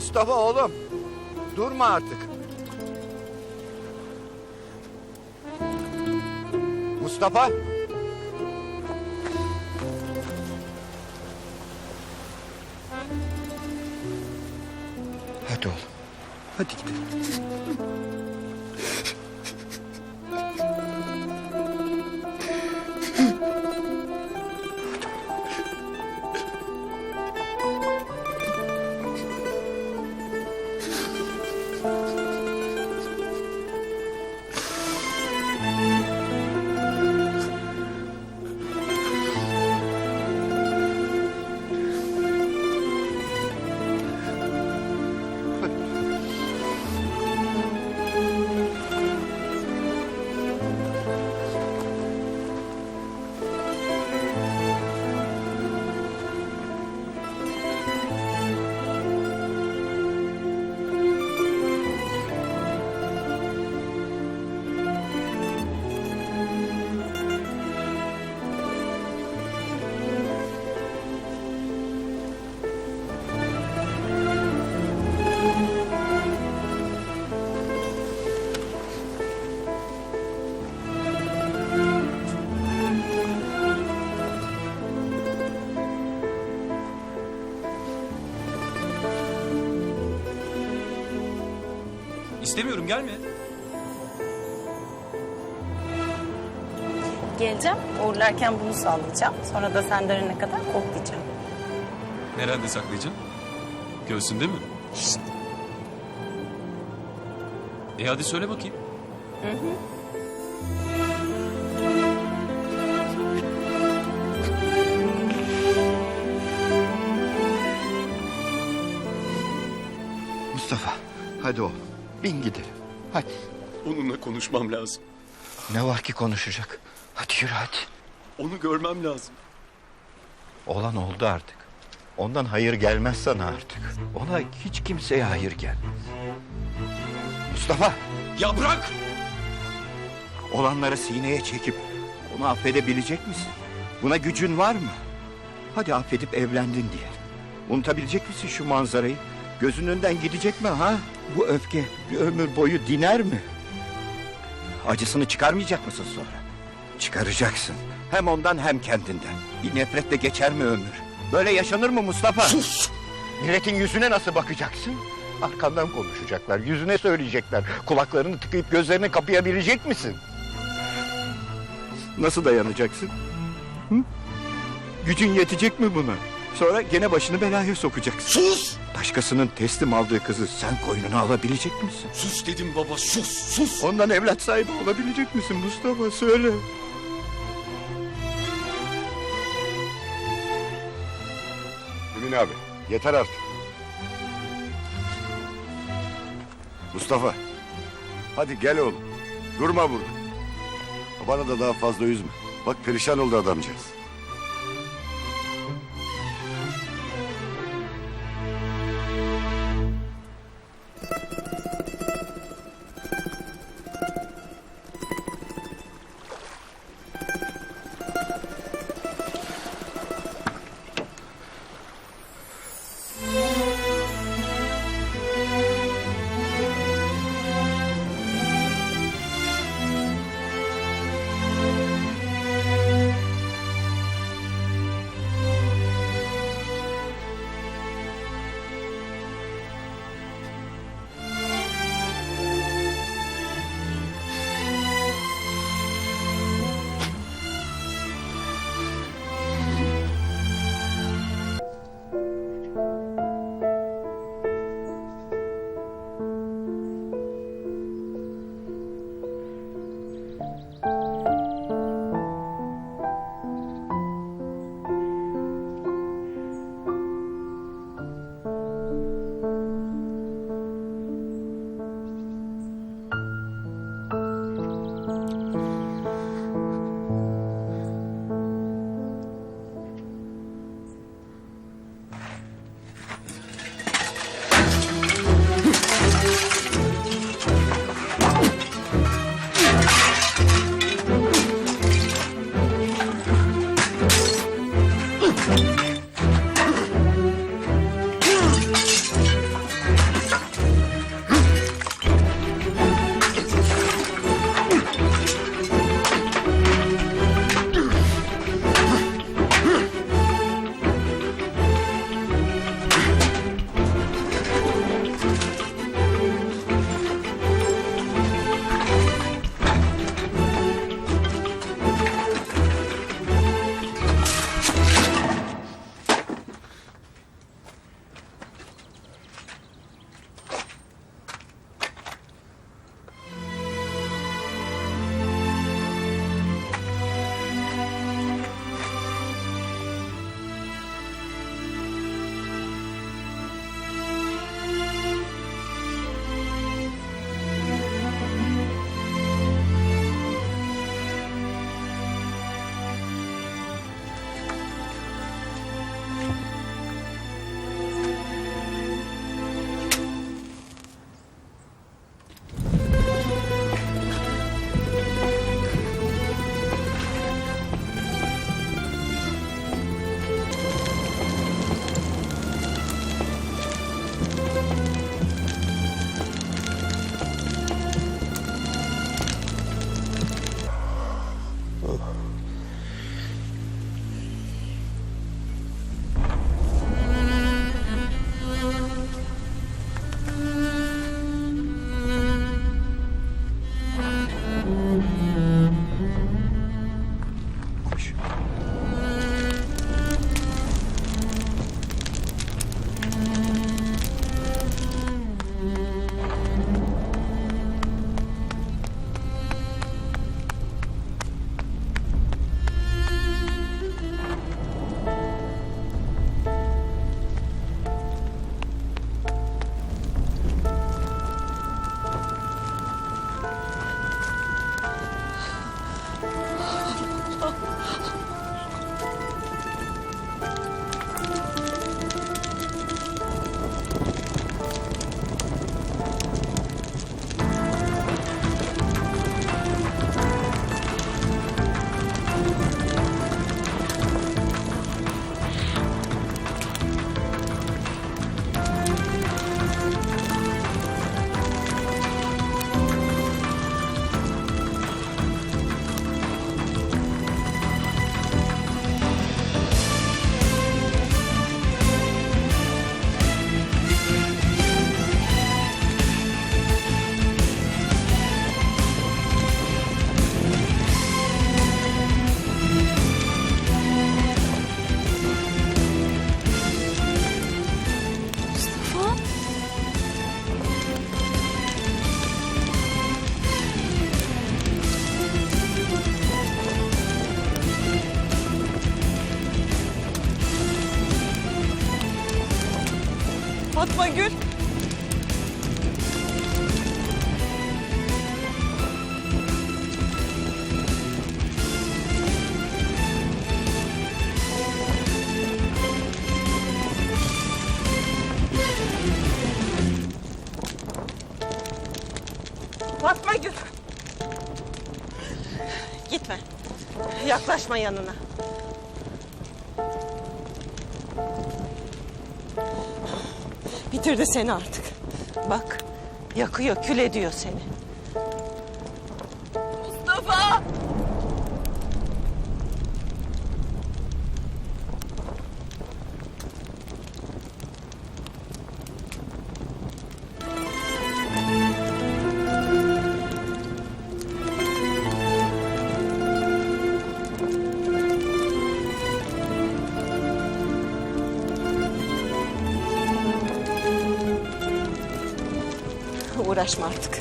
Mustafa oğlum. Durma artık. Mustafa. Hadi oğlum. Hadi gidelim. İstemiyorum gelme. Geleceğim. Uğurlarken bunu sağlayacağım. Sonra da sen dönene kadar koklayacağım. Nerede saklayacağım? Göğsünde mi? İşte. E hadi söyle bakayım. Mustafa. Hadi oğlum. Bin gidelim. Hadi. Onunla konuşmam lazım. Ne var ki konuşacak? Hadi yürü hadi. Onu görmem lazım. Olan oldu artık. Ondan hayır gelmez sana artık. Ona hiç kimseye hayır gelmez. Mustafa, Ya bırak! olanları sineye çekip onu affedebilecek misin? Buna gücün var mı? Hadi affedip evlendin diyelim. Unutabilecek misin şu manzarayı? Gözünün önünden gidecek mi ha? Bu öfke bir ömür boyu diner mi? Acısını çıkarmayacak mısın sonra? Çıkaracaksın. Hem ondan hem kendinden. Bir nefretle geçer mi ömür? Böyle yaşanır mı Mustafa? Sus! Milletin yüzüne nasıl bakacaksın? Arkandan konuşacaklar, yüzüne söyleyecekler. Kulaklarını tıkayıp gözlerini kapayabilecek misin? Nasıl dayanacaksın? Hı? Gücün yetecek mi buna? Sonra gene başını belaya sokacaksın. Sus! Başkasının teslim aldığı kızı sen koynuna alabilecek misin? Sus dedim baba sus sus! Ondan evlat sahibi olabilecek misin Mustafa? Söyle. Emin abi yeter artık. Mustafa hadi gel oğlum. Durma burada. Babanı da daha fazla üzme. Bak perişan oldu adamcağız. Fatma Gül. Fatma Gül. Gitme. Yaklaşma yanına. Bitirdi seni artık. Bak yakıyor, kül ediyor seni. Uğraşma artık.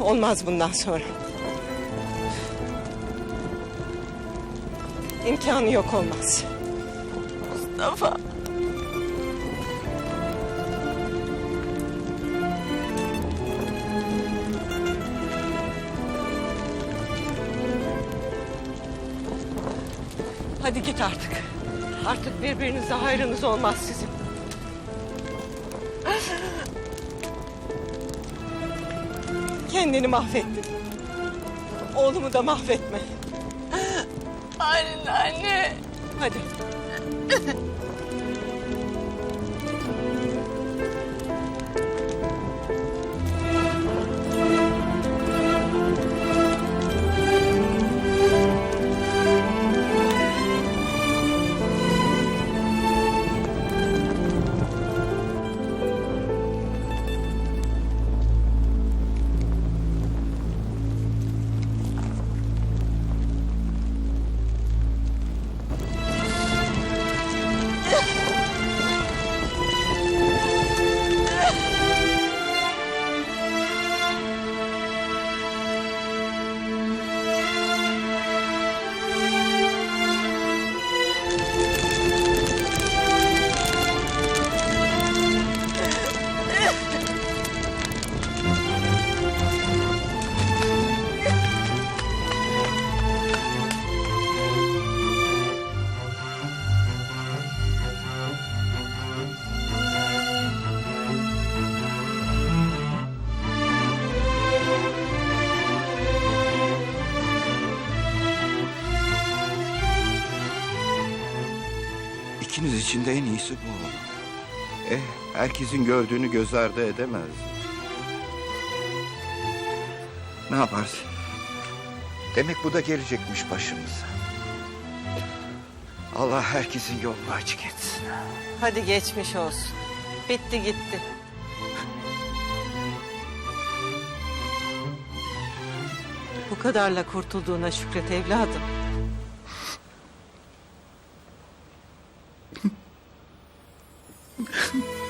Olmaz bundan sonra. İmkanı yok olmaz. Mustafa. Hadi git artık. Artık birbirinize hayrınız olmaz sizin. Kendini mahvettin. Oğlumu da mahvetme. Anne, anne. Hadi. İkiniz için de en iyisi bu. Eh, herkesin gördüğünü göz ardı edemez. Ne yaparsın? Demek bu da gelecekmiş başımıza. Allah herkesin yolunu açık etsin. Hadi geçmiş olsun. Bitti gitti. Bu kadarla kurtulduğuna şükret evladım. 嗯 哼